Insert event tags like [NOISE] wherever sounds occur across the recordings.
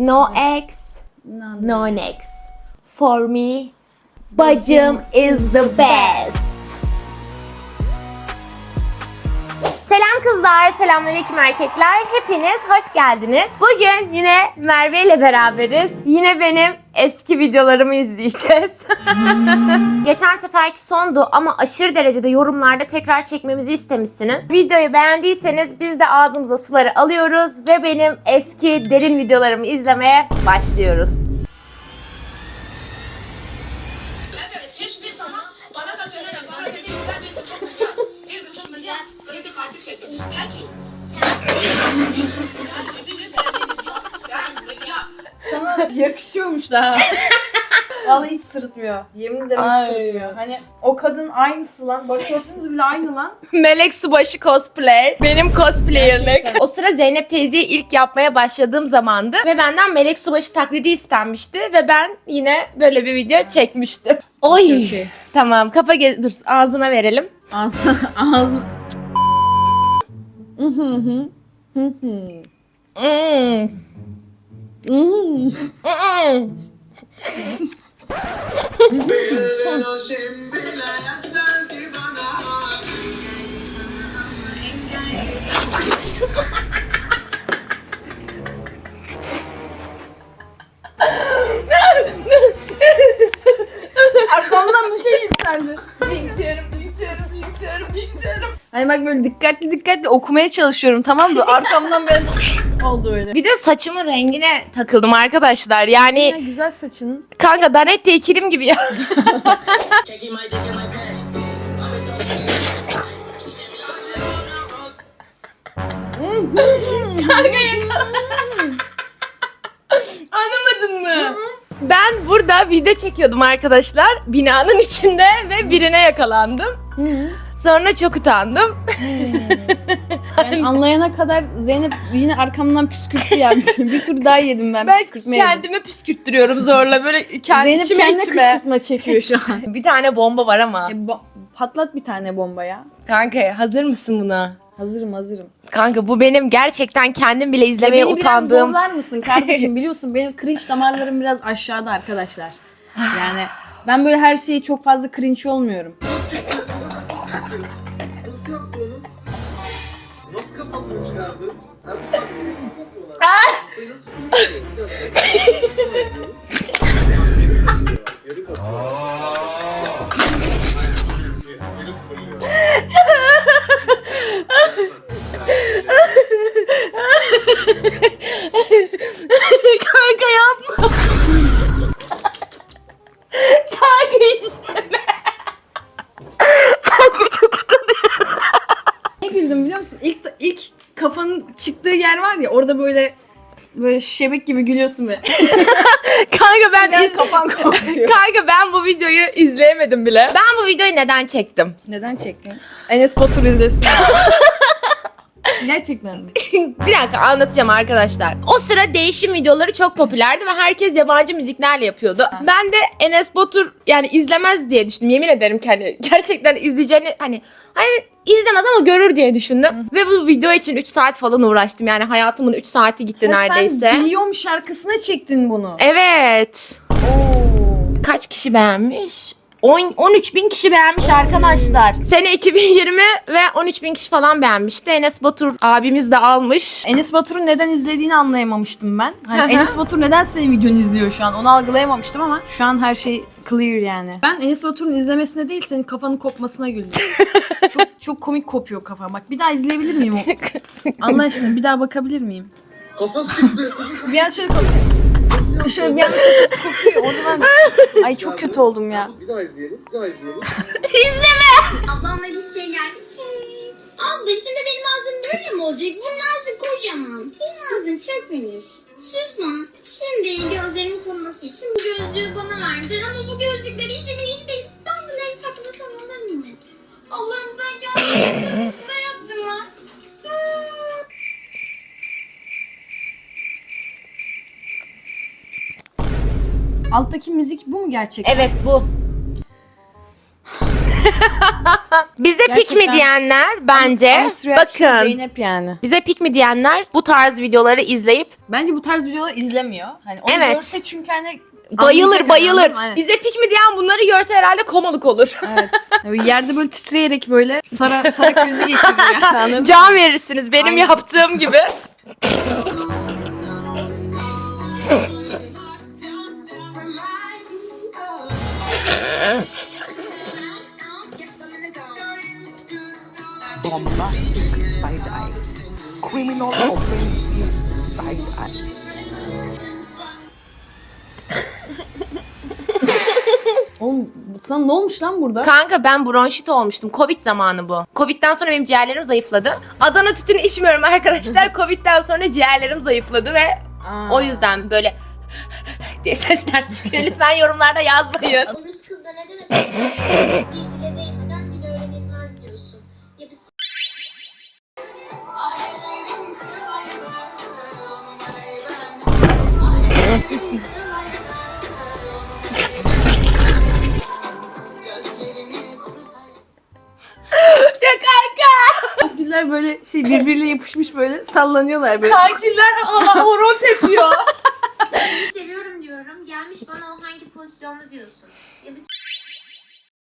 No ex, No, no next. For me, bacım is the best. Selam kızlar, selamünaleyküm erkekler. Hepiniz hoş geldiniz. Bugün yine Merve ile beraberiz. Yine benim eski videolarımı izleyeceğiz. [LAUGHS] Geçen seferki sondu ama aşırı derecede yorumlarda tekrar çekmemizi istemişsiniz. Videoyu beğendiyseniz biz de ağzımıza suları alıyoruz ve benim eski derin videolarımı izlemeye başlıyoruz. Hiçbir zaman bana da söyleme. Bana dedi sen bir buçuk milyar, bir buçuk Sana yakışıyormuş daha. Vallahi hiç sırıtmıyor. Yemin ederim Ay. hiç sırıtmıyor. Hani o kadın aynısı lan. Başörtünüz bile aynı lan. Melek Subaşı cosplay. Benim cosplayerlik. Gerçekten. O sıra Zeynep teyzeyi ilk yapmaya başladığım zamandı. Ve benden Melek Subaşı taklidi istenmişti. Ve ben yine böyle bir video çekmiştim. Oy. Tamam kafa gez... Dur ağzına verelim. Ağzına, ağzına. Arkamdan bir şey yükseldi. Bilgisayarım, bilgisayarım, bilgisayarım, bilgisayarım. Hani bak böyle dikkatli dikkatli okumaya çalışıyorum tamam mı? Arkamdan böyle [LAUGHS] oldu öyle. Bir de saçımın rengine takıldım arkadaşlar. Ya Yani güzel saçın. kanka Danette ikilim gibi ya. [LAUGHS] Pants. Anlamadın mı? Ben burada video çekiyordum arkadaşlar binanın içinde ve birine yakalandım. Sonra çok utandım. Yani [LAUGHS] anlayana kadar Zeynep yine arkamdan püskürttü yani. bir tur daha yedim ben, Ben püskürtme yedim. kendime püskürttürüyorum zorla böyle kendi Zeynep içime kendine içime. kışkırtma çekiyor şu an. [LAUGHS] Bir tane bomba var ama. E, bo- patlat bir tane bomba ya. Kanka hazır mısın buna? Hazırım hazırım. Kanka bu benim gerçekten kendim bile izlemeye beni biraz utandığım. zorlar mısın kardeşim? [LAUGHS] Biliyorsun benim cringe damarlarım biraz aşağıda arkadaşlar. Yani ben böyle her şeyi çok fazla cringe olmuyorum. Çıkardı? Her [LAUGHS] bak bir nasıl yapıyorlar? Kafayı nasıl kuruyor? Bir dakika. Geri katıyor. Böyle şebek gibi gülüyorsun be. [LAUGHS] Kanka ben iz- kafan kopuyor. Kanka ben bu videoyu izleyemedim bile. Ben bu videoyu neden çektim? Neden çektin? Enes Batur izlesin. [LAUGHS] Gerçekten mi? [LAUGHS] bir dakika anlatacağım arkadaşlar. O sıra değişim videoları çok popülerdi ve herkes yabancı müziklerle yapıyordu. Ben de Enes Batur yani izlemez diye düşündüm. Yemin ederim ki hani [LAUGHS] gerçekten izleyeceğini hani hani izlemez ama görür diye düşündüm. Ve bu video için 3 saat falan uğraştım. Yani hayatımın 3 saati gitti Ha, neredeyse. Sen biliyorum şarkısına çektin bunu. Evet. Oo. Kaç kişi beğenmiş? 10, 13 bin kişi beğenmiş arkadaşlar. Sene 2020 ve 13 bin kişi falan beğenmişti. Enes Batur abimiz de almış. Enes Batur'un neden izlediğini anlayamamıştım ben. Hani [LAUGHS] Enes Batur neden senin videonu izliyor şu an onu algılayamamıştım ama şu an her şey clear yani. Ben Enes Batur'un izlemesine değil senin kafanın kopmasına güldüm. [LAUGHS] çok, çok komik kopuyor kafam. Bak bir daha izleyebilir miyim o? [LAUGHS] Allah aşkına bir daha bakabilir miyim? Kafası çıktı. Bir an şöyle kopuyor. Şöyle bir anda kafası kopuyor. Orada ben... [LAUGHS] Ay çok kötü oldum ya. Bir daha izleyelim. Bir daha izleyelim. [LAUGHS] Ablamla biz şey geldik şey. Abla şimdi benim ağzım böyle mi olacak? Bunun ağzı kocaman. Benim ağzım çok minik. Susma. Şimdi gözlerimin koruması için bu gözlüğü bana verdiler ama bu gözlükler hiç minik değil. Ben bunları takmasam olur mu? Allah'ım sen gerçekten [LAUGHS] ne yaptın lan? Alttaki müzik bu mu gerçekten? Evet bu. [LAUGHS] Bize pik mi Gerçekten- diyenler bence Honest reaction bakın Zeynep yani. bize pik mi diyenler bu tarz videoları izleyip Bence bu tarz videolar izlemiyor. Hani onu Evet. görse çünkü hani bayılır anlayacak bayılır. anladın mı? Hani- Bize pik mi diyen bunları görse herhalde komalık olur. Evet. [LAUGHS] Yerde böyle titreyerek böyle sara sara krizi geçiriyor yani. Anladın mı? Can verirsiniz benim Aynen. yaptığım gibi. [LAUGHS] bombastic side eye, criminal offensive side eye. Oğlum sana ne olmuş lan burada? Kanka ben bronşit olmuştum. Covid zamanı bu. Covid'den sonra benim ciğerlerim zayıfladı. Adana tütünü içmiyorum arkadaşlar. [LAUGHS] Covid'den sonra ciğerlerim zayıfladı ve Aa. o yüzden böyle [LAUGHS] diye sesler çıkıyor. Lütfen yorumlarda yazmayın. Rus öpüyorsun? Bir sallanıyorlar böyle. Kankiller hala horon tepiyor. seni [LAUGHS] seviyorum diyorum. Gelmiş bana o hangi pozisyonda diyorsun. Ya biz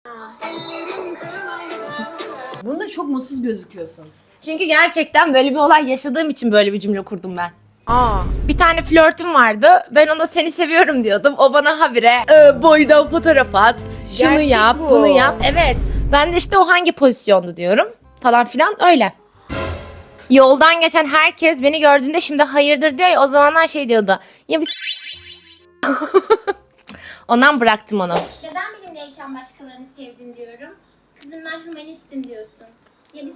[LAUGHS] Bunda çok mutsuz gözüküyorsun. Çünkü gerçekten böyle bir olay yaşadığım için böyle bir cümle kurdum ben. Aa. Bir tane flörtüm vardı. Ben ona seni seviyorum diyordum. O bana habire e, boydan fotoğraf at. Şunu Gerçek yap, bu. bunu yap. Evet. Ben de işte o hangi pozisyondu diyorum. Falan filan öyle. Yoldan geçen herkes beni gördüğünde şimdi hayırdır diyor ya o zamanlar şey diyordu. Ya biz [LAUGHS] Ondan bıraktım onu. neden benimleyken başkalarını sevdin diyorum. Kızım ben hümanistim diyorsun. Ya biz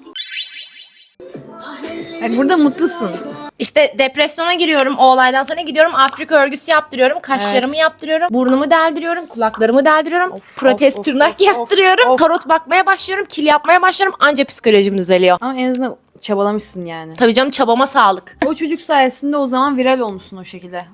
Bak burada mutlusun. İşte depresyona giriyorum o olaydan sonra gidiyorum Afrika örgüsü yaptırıyorum. Kaşlarımı yaptırıyorum. Burnumu deldiriyorum. Kulaklarımı deldiriyorum. protez of, tırnak of, yaptırıyorum. of. Tarot bakmaya başlıyorum. Kil yapmaya başlıyorum. Anca psikolojim düzeliyor. Ama en azından çabalamışsın yani. Tabii canım çabama sağlık. O çocuk sayesinde o zaman viral olmuşsun o şekilde.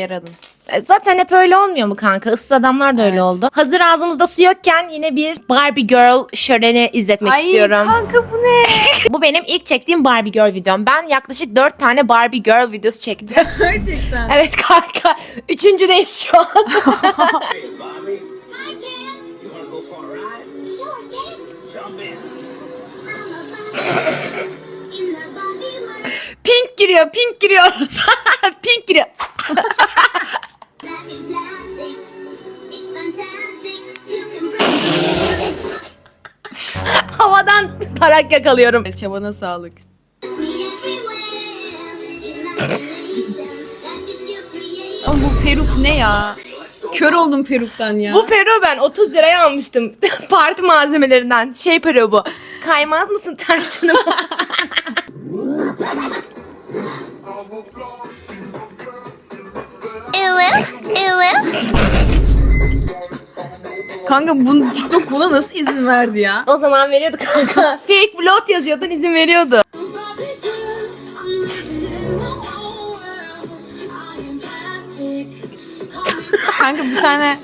Yaradın. E, Zaten hep öyle olmuyor mu kanka? Issız adamlar da öyle Evet. oldu. Hazır ağzımızda su yokken yine bir Barbie Girl şöleni izletmek istiyorum. kanka bu ne? [LAUGHS] Bu benim ilk çektiğim Barbie Girl videom. Ben yaklaşık 4 tane Barbie Girl videosu çektim. [LAUGHS] Gerçekten. evet kanka. Üçüncüdeyiz şu an. [LAUGHS] Hey, Bobby, you wanna go for a ride? Sure, Dad. Jump in. Pink giriyor, pink giriyor. [LAUGHS] pink giriyor. [LAUGHS] Havadan tarak yakalıyorum. Çabana sağlık. Ama bu peruk ne ya? Kör oldum peruktan ya. Bu peruğu ben 30 liraya almıştım. [LAUGHS] Parti malzemelerinden. Şey peruğu bu. Kaymaz mısın tarçınım? [LAUGHS] Kanka bunu TikTok buna nasıl izin verdi ya? o zaman veriyordu kanka. [LAUGHS] Fake blood yazıyordun izin veriyordu. [LAUGHS] Kanka bir tane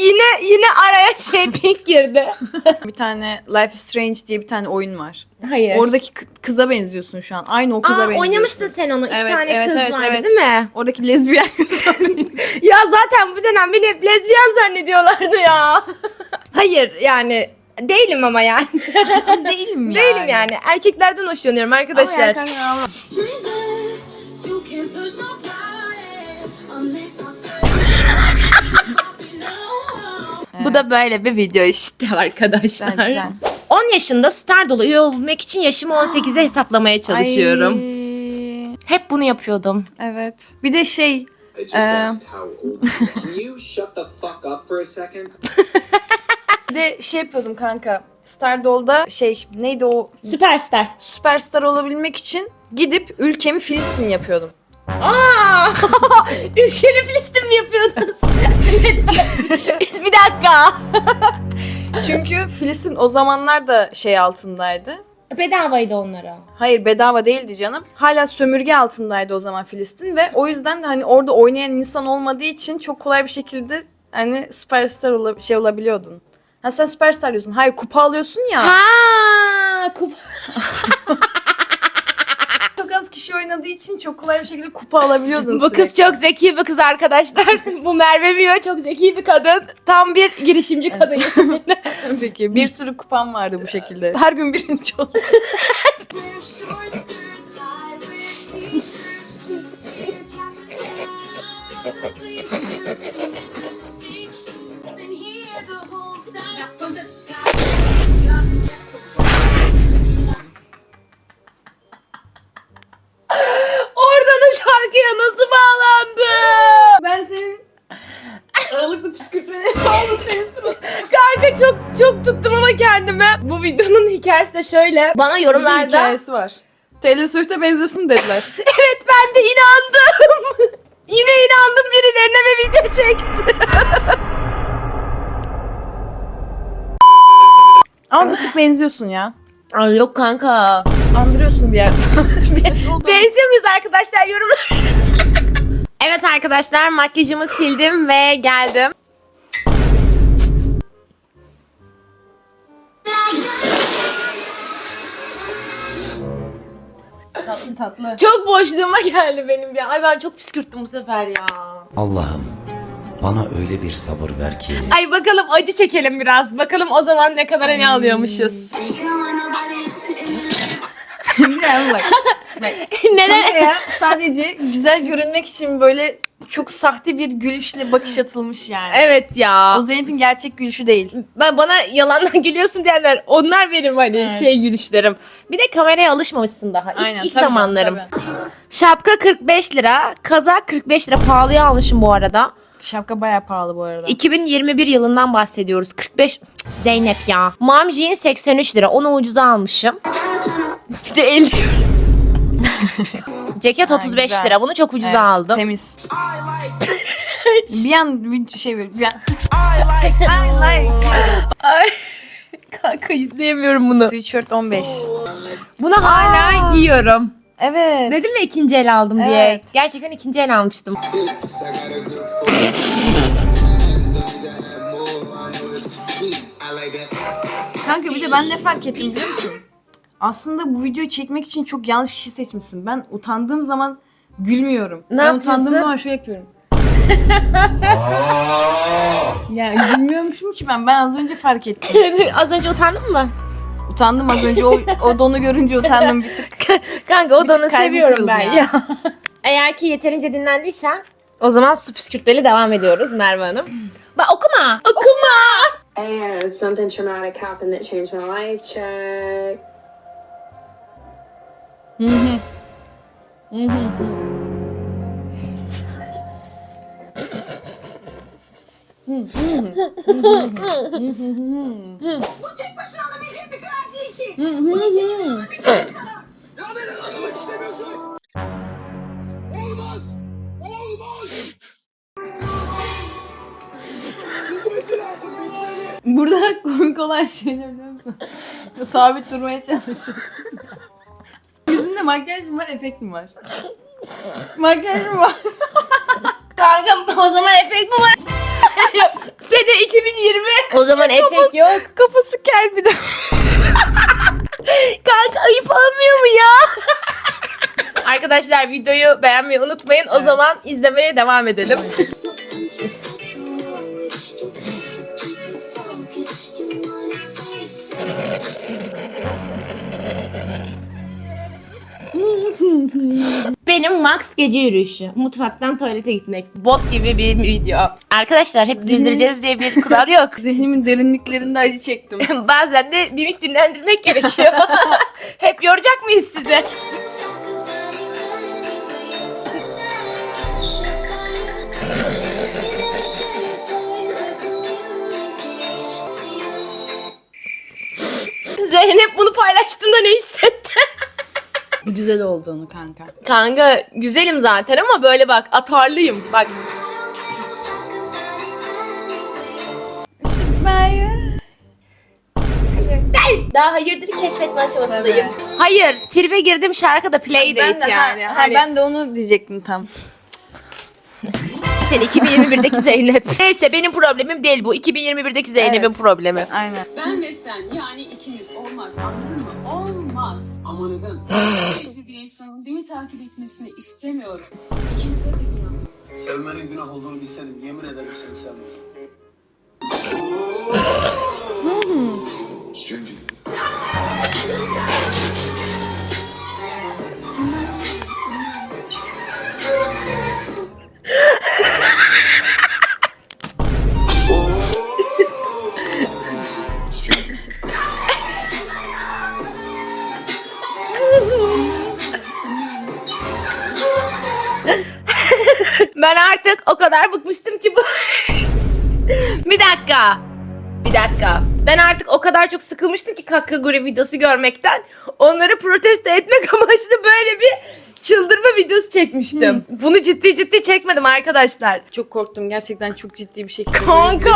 Yine yine araya [LAUGHS] şey pink girdi. [LAUGHS] bir tane Life is Strange diye bir tane oyun var. Hayır. Oradaki kı- kıza benziyorsun şu an. Aynı o kıza Aa, benziyorsun. oynamıştın sen onu. İki Evet, tane evet, kız evet, vardı evet. değil mi? Oradaki lezbiyen kıza [LAUGHS] benziyorsun. Ya zaten bu dönem beni hep lezbiyen zannediyorlardı ya. Hayır yani değilim ama yani. Değilim yani. değilim yani. Erkeklerden hoşlanıyorum Ama arkadaşlar. yani kanka ama- Bu da böyle bir video işte [LAUGHS] arkadaşlar. Güzel, güzel. 10 yaşında star dolu üye olabilmek için yaşımı 18'e hesaplamaya [GASPS] çalışıyorum. Ay, Hep bunu yapıyordum. evet. Bir de şey I just asked how old you are. Can you shut the fuck up for a second? [LAUGHS] bir de şey yapıyordum kanka. Stardoll'da şey neydi o Süperstar. süperstar olabilmek için gidip ülkemi Filistin yapıyordum. Aa! [LAUGHS] Ülkeni Filistin mi yapıyordunuz? [LAUGHS] bir dakika. [LAUGHS] Çünkü Filistin o zamanlar da şey altındaydı. Bedavaydı onlara. Hayır bedava değildi canım. Hala sömürge altındaydı o zaman Filistin ve o yüzden de hani orada oynayan insan olmadığı için çok kolay bir şekilde hani süperstar ola- şey olabiliyordun. Ha sen süperstar diyorsun. Hayır kupa alıyorsun ya. Ha, kupa. Oynadığı için çok kolay bir şekilde kupa alabiliyordun Bu kız çok zeki bir kız arkadaşlar. [LAUGHS] Bu Merve Miyo çok zeki bir kadın. Tam bir girişimci kadın. [LAUGHS] Peki bir sürü kupam vardı bu şekilde. Her gün birinci oldu. [LAUGHS] aralıklı püskürtmeni aldım [LAUGHS] senin sırasında. Kanka çok çok tuttum ama kendime. Bu videonun hikayesi de şöyle. Bana Bir yorumlarda hikayesi var. Taylor Swift'e benziyorsun dediler. [LAUGHS] evet ben de inandım. [LAUGHS] Yine inandım birilerine ve video çekti. Ama bir tık benziyorsun ya. Ay yok kanka. Andırıyorsun bir oldu. Benziyor muyuz arkadaşlar yorumlar? evet arkadaşlar makyajımı sildim ve geldim. Tatlı tatlı. Çok boşluğuma geldi benim ya. Ay ben çok püskürttüm bu sefer ya. Allah'ım bana öyle bir sabır ver ki Ay bakalım acı çekelim biraz. Bakalım o zaman ne kadar ne alıyormuşuz. Yani [LAUGHS] bak. Neler? ya sadece güzel görünmek için böyle çok sahte bir gülüşle bakış atılmış yani. Evet ya. O Zeynep'in gerçek gülüşü değil. Ben bana yalandan [LAUGHS] gülüyorsun diyenler onlar benim hani Evet. şey gülüşlerim. Bir de kameraya alışmamışsın daha. İlk, Aynen. ilk tabii canım, zamanlarım. tabii. Şapka 45 lira, kazak 45 lira pahalıya almışım bu arada. Şapka bayağı pahalı bu arada. 2021 yılından bahsediyoruz. 45 Cık, Zeynep ya. Mom jean 83 lira. Onu ucuza almışım. Bir de 50 [LAUGHS] Ceket Ha, 35 güzel. lira. Bunu çok ucuza Evet, aldım. Temiz. [LAUGHS] bir an bir şey böyle bir an. I like, I like. Ay. Kanka izleyemiyorum bunu. Sweatshirt 15. Bunu hala giyiyorum. Evet. Dedim ya ikinci el aldım diye. Evet. Gerçekten ikinci el almıştım. [LAUGHS] Kanka bir de ben ne fark ettim biliyor musun? Aslında bu videoyu çekmek için çok yanlış kişi seçmişsin. Ben utandığım zaman gülmüyorum. Ne ben yapıyorsun? utandığım zaman şöyle yapıyorum. ya gülmüyormuşum ki ben. Ben az önce fark ettim. [LAUGHS] Az önce utandın mı? Utandım az önce. O, o donu görünce utandım bir tık. [LAUGHS] Kanka o Bir donu seviyorum ben ya. ya. [LAUGHS] Eğer ki yeterince dinlendiysen o zaman su püskürtmeli devam ediyoruz Merve Hanım. Bak okuma. Okuma. And something traumatic happened that changed my life. Check. Bu tek başına alabileceğim bir karar değil ki. Bunun ikimiz alabileceğim bir karar. Ya neden anlamak istemiyorsun? Olmaz! Olmaz! Bitmesi lazım, bitmeli! Burada [LAUGHS] komik olan şey ne biliyor musun? Sabit durmaya çalışıyorsun. Yüzünde makyaj mı var, efekt mi var? makyaj mı var? [LAUGHS] Kanka o zaman efekt mi var? [LAUGHS] Sene 2020. O zaman efekt yok. Kafası kel bir de. Kanka ayıp olmuyor mu ya? Arkadaşlar videoyu beğenmeyi unutmayın. O zaman izlemeye devam edelim. Benim max gece yürüyüşü. Mutfaktan tuvalete gitmek. Bot gibi bir video. Arkadaşlar hep güldüreceğiz diye bir kural yok. [LAUGHS] Zihnimin derinliklerinde acı çektim. [LAUGHS] Bazen de mimik dinlendirmek gerekiyor. [LAUGHS] hep yoracak mıyız size? Zeynep bunu paylaştığında ne hissetti? Güzel olduğunu kanka. Kanka güzelim zaten ama böyle bak atarlıyım. Bak daha hayırdır keşfetme aşamasındayım. Hayır, tribe girdim şarkı da play Ben date de, yani. ha, Hani- ben de onu diyecektim tam. Seni 2021'deki Zeynep. [LAUGHS] Neyse benim problemim değil bu. 2021'deki Zeynep'in problemi. Aynen. Ben ve sen yani ikimiz olmaz anladın mı? Olmaz. Ama neden? Evli bir insanın beni takip etmesini istemiyorum. De günah. Sevmenin günah olduğunu bilseydim yemin ederim seni sevmezdim. Ben artık o kadar çok sıkılmıştım ki Kakaguri videosu görmekten. Onları protesto etmek [LAUGHS] amaçlı böyle bir çıldırma videosu çekmiştim. Bunu ciddi ciddi çekmedim arkadaşlar. Çok korktum gerçekten çok ciddi bir şekilde. Kanka.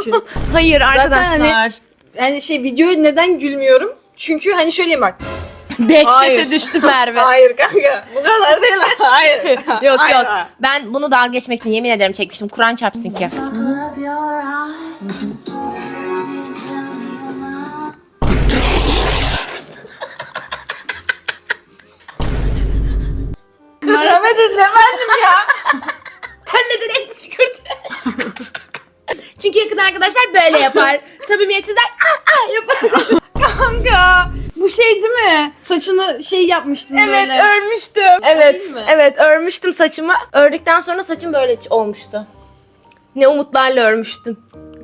için. [LAUGHS] Hayır Zaten arkadaşlar. hani, yani şey videoya neden gülmüyorum? Çünkü hani şöyleyeyim bak. Dehşete Hayır. düştü Merve. [LAUGHS] Hayır kanka bu kadar değil. Hayır. Yok Hayır. yok. Ben bunu dalga geçmek için yemin ederim çekmiştim. Kur'an çarpsın ki. Merhamet dinlemedim ya. [LAUGHS] Ben neden hep fışkırdı? [LAUGHS] Çünkü yakın arkadaşlar böyle yapar. [LAUGHS] Samimiyetsizler ah ah yapar. Kanka bu şey değil mi? Saçını şey yapmıştın Evet böyle. örmüştüm. Evet değil mi? evet örmüştüm saçımı. Ördükten sonra saçım böyle olmuştu. Ne umutlarla örmüştüm.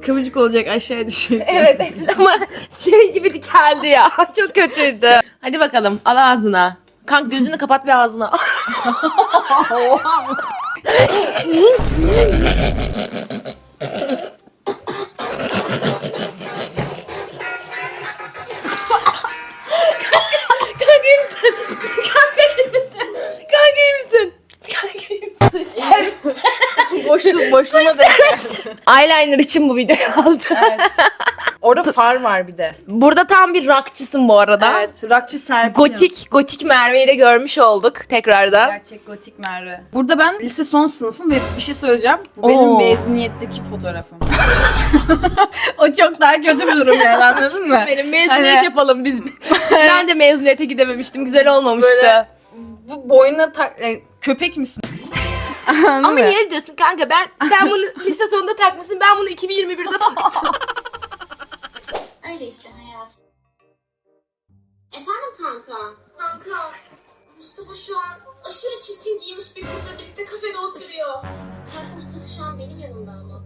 Kıvırcık olacak aşağıya düşecek. Evet ama şey gibi dikeldi ya. Çok kötüydü. Hadi bakalım al ağzına. Kank gözünü kapat bir ağzına. [LAUGHS] Kanka iyi misin? Kanka iyi misin? Kanka iyi misin? Kanka iyi misin? Su ister misin? Boşluk boşluğuna da. Eyeliner için bu videoyu aldım. [LAUGHS] Orada far var bir de. Burada tam bir rockçısın bu arada. Evet. Rakçı Serpil. Gotik, gotik Merve'yi de görmüş olduk tekrardan. Gerçek gotik Merve. Burada ben lise son sınıfım ve bir şey söyleyeceğim. Bu Oo. benim mezuniyetteki fotoğrafım. [LAUGHS] o çok daha kötü bir durum yani anladın mı? Benim mezuniyet Hani- yapalım biz. [LAUGHS] ben de mezuniyete gidememiştim. Güzel olmamıştı. Böyle- Bu boynuna tak... e, köpek misin? Anladın Ama mı? niye diyorsun kanka? Ben sen bunu lise sonunda takmışsın. Ben bunu 2021'de [LAUGHS] taktım. Öyle işte hayat. Efendim kanka? Kanka. Mustafa şu an aşırı çirkin giymiş bir kızla birlikte kafede oturuyor. Kanka Mustafa şu an benim yanımda ama.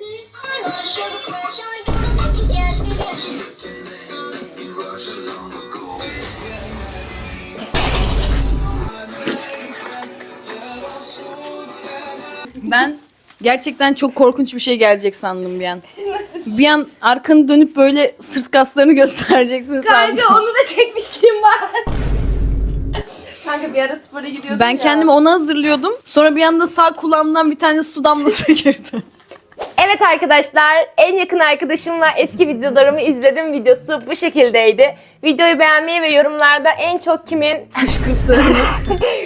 Ne? Ben gerçekten çok korkunç bir şey gelecek sandım bir an. Bir an arkanı dönüp böyle sırt kaslarını [LAUGHS] göstereceksin sandım. kanka onu da çekmiştim ben. kanka bir ara spora gidiyordum Ben ya. kendimi ona hazırlıyordum. Sonra bir anda sağ kulağımdan bir tane su damlası [LAUGHS] girdi. Evet arkadaşlar en yakın arkadaşımla eski videolarımı izledim videosu bu şekildeydi. Videoyu beğenmeyi ve yorumlarda en çok kimin [LAUGHS]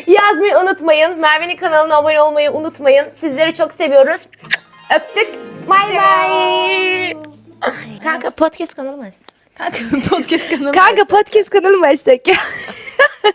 yazmayı unutmayın. Merve'nin kanalına abone olmayı unutmayın. Sizleri çok seviyoruz. Öptük. Bay bay. Kanka podcast kanalı mı açsak? Kanka podcast kanalı. Kanka podcast kanalı mı açsak ya? [LAUGHS]